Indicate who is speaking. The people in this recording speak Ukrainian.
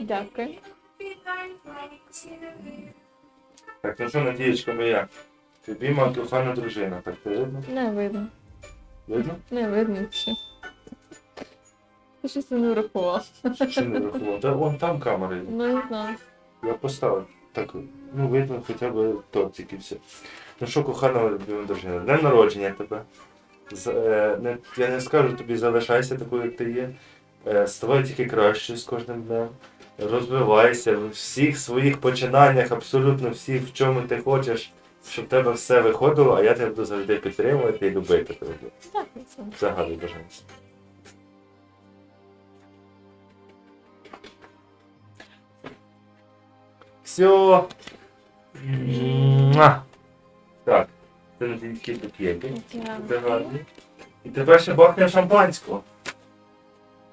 Speaker 1: Дякую.
Speaker 2: Так, ну що, Надієчка моя? Тобі мав кохана дружина, так ти видно?
Speaker 1: Не видно.
Speaker 2: Видно?
Speaker 1: Не видно ще. Ти щось не врахував.
Speaker 2: Чи не врахував? Та вон там камера є.
Speaker 1: Ну, не знаю.
Speaker 2: Я поставив. Так, ну видно хоча б тортик і все. Ну що, кохана дружина, днем народження тебе. Е, не, я не скажу тобі, залишайся такою, як ти є. Е, ставай тільки краще з кожним днем. Розвивайся в всіх своїх починаннях, абсолютно всіх, в чому ти хочеш, щоб в тебе все виходило, а я тебе буду завжди підтримувати і любити тебе.
Speaker 1: Так, це.
Speaker 2: Загадуй бажання. Все. Так, це тільки букети. Це гарні. І тепер ще бахне шампанського.